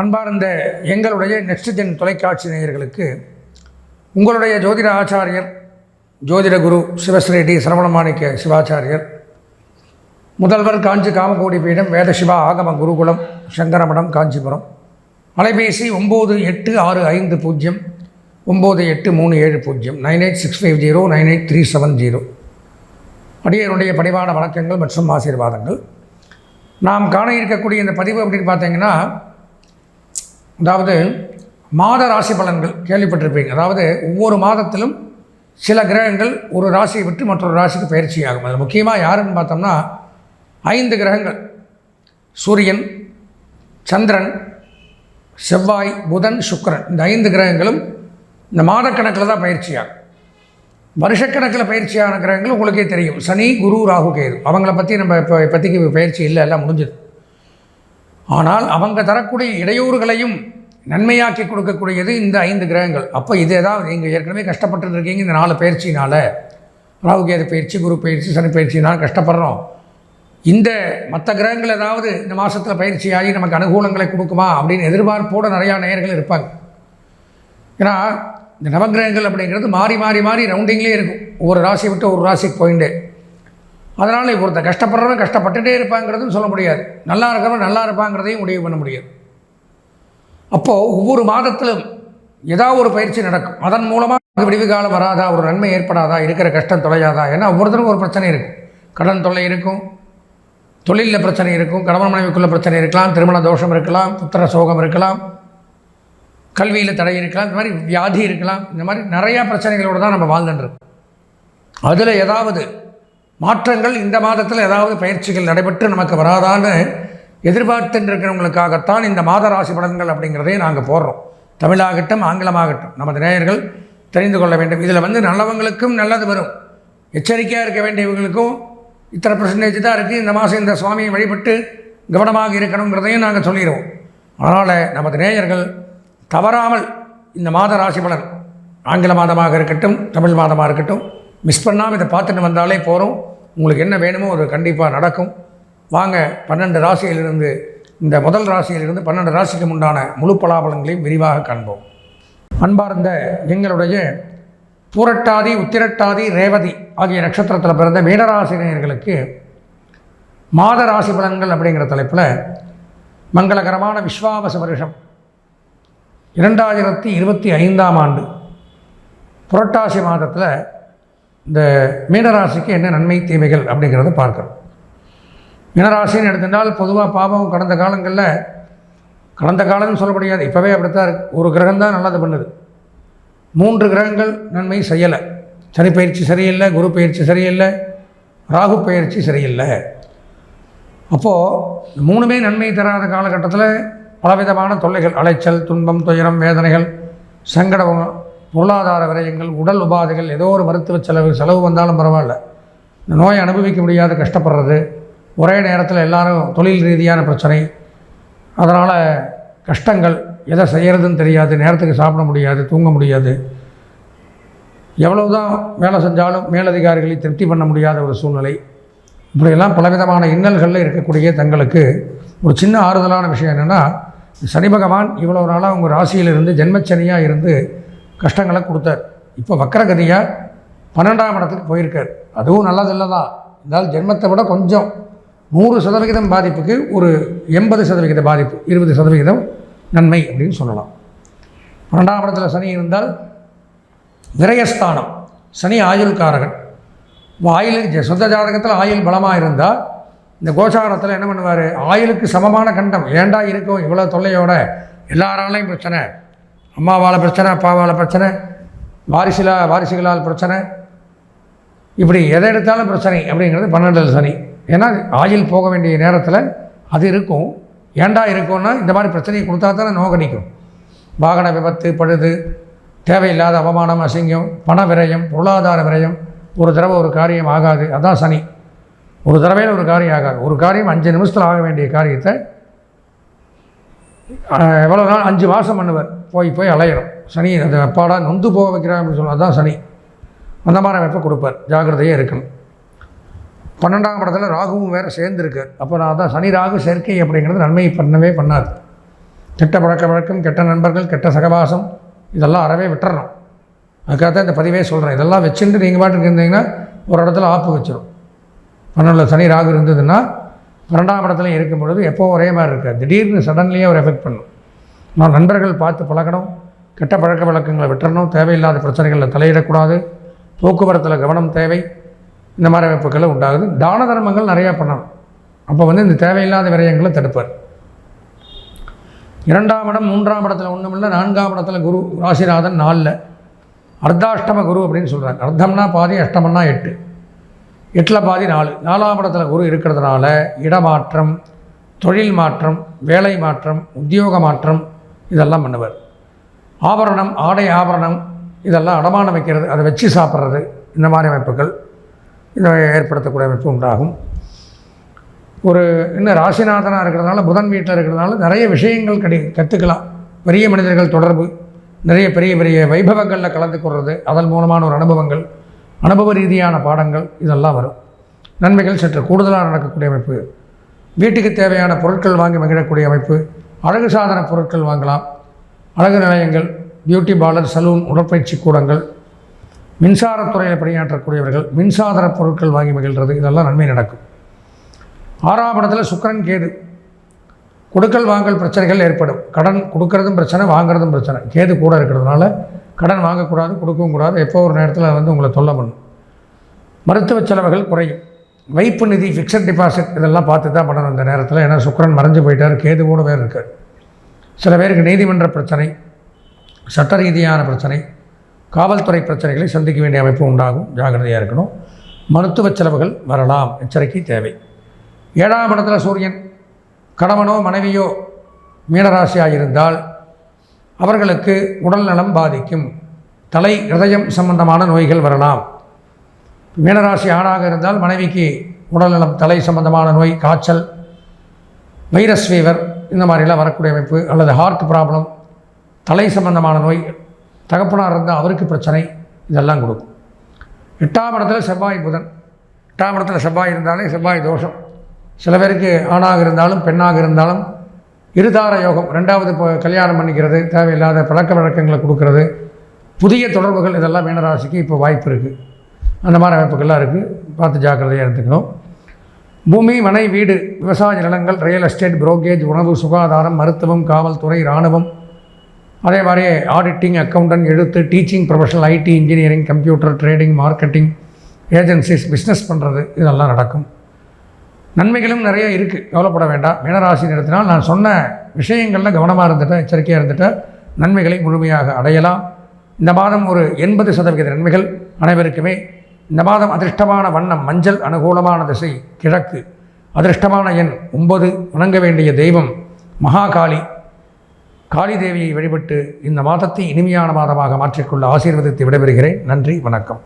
அன்பார்ந்த எங்களுடைய next gen தொலைக்காட்சி நேயர்களுக்கு உங்களுடைய ஜோதிட ஆச்சாரியர் ஜோதிட குரு சிவஸ்ரீ சரவணமாணிக்க சிவாச்சாரியர் முதல்வர் காஞ்சி காமகோடி பீடம் வேதசிவா ஆகம குருகுலம் சங்கரமடம் காஞ்சிபுரம் அலைபேசி ஒம்பது எட்டு ஆறு ஐந்து பூஜ்ஜியம் ஒம்பது எட்டு மூணு ஏழு பூஜ்ஜியம் nine eight six five zero nine eight three seven zero. அடியருடைய பணிவான வணக்கங்கள் மற்றும் ஆசீர்வாதங்கள். நாம் காண இருக்கக்கூடிய இந்த பதிவு அப்படின்னு பார்த்தீங்கன்னா அதாவது மாத ராசி பலன்கள் கேள்விப்பட்டிருப்பீங்க. அதாவது ஒவ்வொரு மாதத்திலும் சில கிரகங்கள் ஒரு ராசியை விட்டு மற்றொரு ராசிக்கு பயிற்சி ஆகும் அதில் முக்கியமாக யாருன்னு பார்த்தோம்னா ஐந்து கிரகங்கள். சூரியன் சந்திரன் செவ்வாய் புதன் சுக்கிரன். இந்த ஐந்து கிரகங்களும் இந்த மாதக்கணக்கில் தான் பயிற்சியாகும். வருஷக்கணக்கில் பயிற்சியான கிரகங்கள் உங்களுக்கே தெரியும். சனி குரு ராகு கேது. அவங்கள பற்றி நம்ம இப்போ இப்போதைக்கு பயிற்சி இல்லை எல்லாம் முடிஞ்சது. ஆனால் அவங்க தரக்கூடிய இடையூறுகளையும் நன்மையாக்கி கொடுக்கக்கூடியது இந்த ஐந்து கிரகங்கள். அப்போ இது ஏதாவது நீங்கள் ஏற்கனவே கஷ்டப்பட்டு இருக்கீங்க இந்த நாலு பயிற்சினால் ராகுகேது பயிற்சி குரு பயிற்சி சனி பயிற்சினால் கஷ்டப்படுறோம். இந்த மற்ற கிரகங்கள் ஏதாவது இந்த மாதத்தில் பயிற்சியாகி நமக்கு அனுகூலங்களை கொடுக்குமா அப்படின்னு எதிர்பார்ப்போடு நிறையா நேயர்கள் இருப்பாங்க. ஏன்னா இந்த நவகிரகங்கள் அப்படிங்கிறது மாறி மாறி மாறி ரவுண்டிங்லேயே இருக்கும். ஒவ்வொரு ராசியை விட்டு ஒரு ராசிக்கு போயிட்டு. அதனால் ஒருத்தர் கஷ்டப்படுறவன் கஷ்டப்பட்டுட்டே இருப்பாங்கிறதும் சொல்ல முடியாது. நல்லா இருக்கிறவன் நல்லா இருப்பாங்கிறதையும் முடிவு பண்ண முடியாது. அப்போது ஒவ்வொரு மாதத்திலும் ஏதாவது ஒரு பயிற்சி நடக்கும். அதன் மூலமாக விடிவு காலம் வராதா? ஒரு நன்மை ஏற்படாதா? இருக்கிற கஷ்டம் தொலையாதா? ஏன்னா ஒவ்வொருத்தருக்கும் ஒரு பிரச்சனை இருக்கும். கடன் தொல்லை இருக்கும். தொழிலில் பிரச்சனை இருக்கும். கணவன் மனைவிக்குள்ள பிரச்சனை இருக்கலாம். திருமண தோஷம் இருக்கலாம். புத்திர சோகம் இருக்கலாம். கல்வியில் தடை இருக்கலாம். இந்த மாதிரி வியாதி இருக்கலாம். இந்த மாதிரி நிறையா பிரச்சனைகளோடு தான் நம்ம வாழ்ந்துட்டுருக்கோம். அதில் ஏதாவது மாற்றங்கள் இந்த மாதத்தில் ஏதாவது பயிற்சிகள் நடைபெற்று நமக்கு வராதான்னு எதிர்பார்த்துருக்கிறவங்களுக்காகத்தான் இந்த மாத ராசி பலன்கள் அப்படிங்கிறதே நாங்கள் போடுறோம். தமிழாகட்டும் ஆங்கிலமாகட்டும். நமது நேயர்கள் தெரிந்து கொள்ள வேண்டும். இதில் வந்து நல்லவங்களுக்கும் நல்லது வரும். எச்சரிக்கையாக இருக்க வேண்டியவங்களுக்கும் இத்தனை பர்சன்டேஜ் தான் இருக்குது இந்த மாதம் இந்த சுவாமியை வழிபட்டு கவனமாக இருக்கணுங்கிறதையும் நாங்கள் சொல்லிடுவோம். அதனால் நமது நேயர்கள் தவறாமல் இந்த மாத ராசி பலன் ஆங்கில மாதமாக இருக்கட்டும் தமிழ் மாதமாக இருக்கட்டும் மிஸ் பண்ணாமல் இதை பார்த்துட்டு வந்தாலே போகிறோம் உங்களுக்கு என்ன வேணுமோ அது கண்டிப்பாக நடக்கும். வாங்க பன்னெண்டு ராசியிலிருந்து இந்த முதல் ராசியிலிருந்து பன்னெண்டு ராசிக்கு உண்டான முழு பலாபலங்களையும் விரிவாக காண்போம். அன்பார்ந்த எங்களுடைய பூரட்டாதி உத்திரட்டாதி ரேவதி ஆகிய நட்சத்திரத்தில் பிறந்த மீனராசினியர்களுக்கு மாத ராசி பலன்கள் அப்படிங்கிற தலைப்பில் மங்களகரமான விஸ்வாவச வருஷம். இரண்டாயிரத்தி இருபத்தி ஐந்தாம் ஆண்டு புரட்டாசி மாதத்தில் இந்த மீனராசிக்கு என்ன நன்மை தீமைகள் அப்படிங்கிறத பார்க்குறோம். மீனராசின்னு எடுத்துட்டால் பொதுவாக பாவம் கடந்த காலங்களில் கடந்த காலம்னு சொல்ல முடியாது. இப்போவே அப்படித்தான் இருக்குது ஒரு கிரகம் தான் நல்லது பண்ணுது. மூன்று கிரகங்கள் நன்மை செய்யலை. சனி பயிற்சி சரியில்லை குரு பயிற்சி சரியில்லை ராகு பயிற்சி சரியில்லை. அப்போது மூணுமே நன்மை தராத காலகட்டத்தில் பலவிதமான தொல்லைகள் அலைச்சல் துன்பம் துயரம் வேதனைகள் சங்கடம் பொருளாதார விரயங்கள் உடல் உபாதைகள் ஏதோ ஒரு மருத்துவ செலவு செலவு வந்தாலும் பரவாயில்ல. இந்த நோயை அனுபவிக்க முடியாத கஷ்டப்படுறது. ஒரே நேரத்தில் எல்லாரும் தொழில் ரீதியான பிரச்சனை அதனால் கஷ்டங்கள் எதை செய்கிறதுன்னு தெரியாது நேரத்துக்கு சாப்பிட முடியாது தூங்க முடியாது. எவ்வளவு தான் வேலை செஞ்சாலும் மேலதிகாரிகளை திருப்தி பண்ண முடியாத ஒரு சூழ்நிலை. இப்படியெல்லாம் பலவிதமான இன்னல்களில் இருக்கக்கூடிய தங்களுக்கு ஒரு சின்ன ஆறுதலான விஷயம் என்னென்னா சனி பகவான் இவ்வளோ நாளாக உங்கள் ராசியிலிருந்து ஜென்மச்சனியாக இருந்து கஷ்டங்களை கொடுத்தார். இப்போ வக்கரகதியாக பன்னெண்டாம் இடத்துக்கு போயிருக்கார். அதுவும் நல்லதில்லை தான் இருந்தாலும் ஜென்மத்தை விட கொஞ்சம் நூறு சதவிகிதம் பாதிப்புக்கு ஒரு எண்பது சதவிகித பாதிப்பு இருபது சதவிகிதம் நன்மை அப்படின்னு சொல்லலாம். பன்னெண்டாம் இடத்துல சனி இருந்தால் விரயஸ்தானம் சனி ஆயுள்காரகன். ஆயில் சொந்த ஜாதகத்தில் ஆயுள் பலமாக இருந்தால் இந்த கோச்சாரத்தில் என்ன பண்ணுவார்? ஆயுளுக்கு சமமான கண்டம். ஏண்டா இருக்கும்? இவ்வளோ தொல்லையோட. எல்லாராலையும் பிரச்சனை. அம்மாவால் பிரச்சனை அப்பாவால் பிரச்சனை வாரிசில வாரிசுகளால் பிரச்சனை. இப்படி எதை எடுத்தாலும் பிரச்சனை அப்படிங்கிறது பன்னெண்டில் சனி. ஏன்னா ஆயில் போக வேண்டிய நேரத்தில் அது இருக்கும். ஏண்டா இருக்கும்னா இந்த மாதிரி பிரச்சனையை கொடுத்தா தானே நோகடிக்கும் வாகன விபத்து பழுது தேவையில்லாத அவமானம் அசிங்கம் பண விரயம் பொருளாதார விரயம் ஒரு தடவை ஒரு காரியம் ஆகாது. அதான் சனி. ஒரு தடவையில் ஒரு காரியம் ஆகாது. ஒரு காரியம் அஞ்சு நிமிஷத்தில் ஆக வேண்டிய காரியத்தை எவ்வளோ நாள் அஞ்சு மாதம் பண்ணுவார். போய் போய் அலையிடும் சனி அந்த வெப்பாடாக நொந்து போக வைக்கிறான் அப்படின்னு சொன்னால் தான் சனி. அந்த மாதிரி வெப்பம் கொடுப்பார். ஜாக்கிரதையே இருக்கணும். பன்னெண்டாம் படத்தில் ராகுவும் வேறு சேர்ந்துருக்கார் அப்போ நான் தான் சனி ராகு சேர்க்கை அப்படிங்கிறது நன்மை பண்ணவே பண்ணாது. கெட்ட பழக்க வழக்கம் கெட்ட நண்பர்கள் கெட்ட சகவாசம் இதெல்லாம் அறவே விட்டுறணும். அதுக்காக தான் இந்த பதிவே சொல்கிறேன் இதெல்லாம் வச்சுட்டு நீங்கள் பாட்டுக்கு இருந்தீங்கன்னா ஒரு இடத்துல ஆப்பு வச்சிடும் பன்னெண்டில் சனி ராகு இருந்ததுன்னா பன்னெண்டாம் இடத்துல இருக்கும் பொழுது எப்போ ஒரே மாதிரி இருக்காது. திடீர்னு சடன்லேயே ஒரு எஃபெக்ட் பண்ணும். நான் நண்பர்கள் பார்த்து பழகணும் கெட்ட பழக்க வழக்கங்களை விட்டுறணும் தேவையில்லாத பிரச்சனைகளில் தலையிடக்கூடாது போக்குவரத்தில் கவனம் தேவை இந்த மாதிரி அமைப்புகளை உண்டாகுது. தான தர்மங்கள் நிறையா பண்ணணும். அப்போ வந்து இந்த தேவையில்லாத விரயங்களை தடுப்பார். இரண்டாம் இடம் மூன்றாம் இடத்துல ஒன்றும் இல்லை. நான்காம் இடத்துல குரு ராசிநாதன் நாலில் அர்த்தாஷ்டம குரு அப்படின்னு சொல்கிறாங்க அர்த்தம்னா பாதி அஷ்டமன்னா எட்டு. எட்டில் பாதி நாலு. நாலாம் இடத்துல குரு இருக்கிறதுனால இடமாற்றம் தொழில் மாற்றம் வேலை மாற்றம் உத்தியோக மாற்றம் இதெல்லாம் பண்ணுவார். ஆபரணம் ஆடை ஆபரணம் இதெல்லாம் அடமானம் வைக்கிறது அதை வச்சு சாப்பிட்றது இந்த மாதிரி அமைப்புகள். இதை ஏற்படுத்தக்கூடிய அமைப்பு உண்டாகும். ஒரு இன்னும் ராசிநாதனாக இருக்கிறதுனால புதன் வீட்டில் இருக்கிறதுனால நிறைய விஷயங்கள் கிடை கற்றுக்கலாம் பெரிய மனிதர்கள் தொடர்பு நிறைய பெரிய பெரிய வைபவங்களில் கலந்து கொள்வது அதன் மூலமான ஒரு அனுபவங்கள் அனுபவ ரீதியான பாடங்கள் இதெல்லாம் வரும். நன்மைகள் சற்று கூடுதலாக நடக்கக்கூடிய அமைப்பு. வீட்டுக்கு தேவையான பொருட்கள் வாங்கி மகிழக்கூடிய அமைப்பு. அழகு சாதன பொருட்கள் வாங்கலாம். அழகு நிலையங்கள் பியூட்டி பார்லர் சலூன் உடற்பயிற்சி கூடங்கள் மின்சாரத்துறையில் பணியாற்றக்கூடியவர்கள் மின்சாதன பொருட்கள் வாங்கி மகிழ்கிறது இதெல்லாம் நன்மை நடக்கும். ஆறாம் இடத்துல சுக்கரன் கேது. கொடுக்கல் வாங்கல் பிரச்சனைகள் ஏற்படும். கடன் கொடுக்கறதும் பிரச்சனை வாங்குறதும் பிரச்சனை. கேது கூட இருக்கிறதுனால கடன் வாங்கக்கூடாது கொடுக்கவும் கூடாது. எப்போ ஒரு நேரத்தில் வந்து உங்களை தொல்லை பண்ணும். மருத்துவ செலவுகள் குறையும். வைப்பு நிதி ஃபிக்ஸட் டிபாசிட் இதெல்லாம் பார்த்து தான் பண்ணணும் இந்த நேரத்தில். ஏன்னா சுக்கரன் மறைஞ்சு போயிட்டார் கேது கூட வேறு இருக்கார். சில பேருக்கு நீதிமன்ற பிரச்சனை சட்ட ரீதியான பிரச்சனை காவல்துறை பிரச்சனைகளை சந்திக்க வேண்டிய அமைப்பு உண்டாகும். ஜாகிரதையாக இருக்கணும். மருத்துவ செலவுகள் வரலாம். எச்சரிக்கை தேவை. ஏழாம் இடத்துல சூரியன் கணவனோ மனைவியோ மீனராசியாக இருந்தால் அவர்களுக்கு உடல் நலம் பாதிக்கும். தலை இதயம் சம்பந்தமான நோய்கள் வரலாம். மீனராசி ஆணாக இருந்தால் மனைவிக்கு உடல்நலம் தலை சம்பந்தமான நோய் காய்ச்சல் வைரஸ் ஃபீவர் இந்த மாதிரிலாம் வரக்கூடிய அமைப்பு அல்லது ஹார்ட் ப்ராப்ளம் தலை சம்பந்தமான நோய் தகப்பனார் இருந்தால் அவருக்கு பிரச்சனை இதெல்லாம் கொடுக்கும். எட்டாம் இடத்துல செவ்வாய் புதன். எட்டாம் இடத்துல செவ்வாய் இருந்தாலே செவ்வாய் தோஷம். சில பேருக்கு ஆணாக இருந்தாலும் பெண்ணாக இருந்தாலும் இருதார யோகம் ரெண்டாவது இப்போ கல்யாணம் பண்ணிக்கிறது தேவையில்லாத பழக்க வழக்கங்களை கொடுக்கறது புதிய தொடர்புகள் இதெல்லாம் மீனராசிக்கு இப்போ வாய்ப்பு இருக்குது அந்த மாதிரி அமைப்புகள்லாம் இருக்குது பார்த்து ஜாக்கிரதையாக இருந்துக்கணும். பூமி மனை வீடு விவசாய நிலங்கள் ரியல் எஸ்டேட் புரோக்கேஜ் உணவு சுகாதாரம் மருத்துவம் காவல்துறை இராணுவம் அதே மாதிரி ஆடிட்டிங் அக்கௌண்டன்ட் எழுத்து teaching professional IT engineering computer trading marketing agencies business பண்ணுறது இதெல்லாம் நடக்கும். நன்மைகளும் நிறைய இருக்குது கவலைப்பட வேண்டாம். மீனராசி நிறுத்தினால் நான் சொன்ன விஷயங்களில் கவனமாக இருந்துட்டு எச்சரிக்கையாக இருந்துட்டு நன்மைகளை முழுமையாக அடையலாம். இந்த மாதம் ஒரு எண்பது சதவிகித நன்மைகள் அனைவருக்குமே. இந்த மாதம் அதிர்ஷ்டமான வண்ணம் மஞ்சள் அனுகூலமான திசை கிழக்கு. அதிர்ஷ்டமான எண் ஒன்பது. வணங்க வேண்டிய தெய்வம் மகாகாளி. காளி தேவியை வழிபட்டு இந்த மாதத்தை இனிமையான மாதமாக மாற்றிக்கொள்ள ஆசீர்வதித்து விடைபெறுகிறேன். நன்றி வணக்கம்.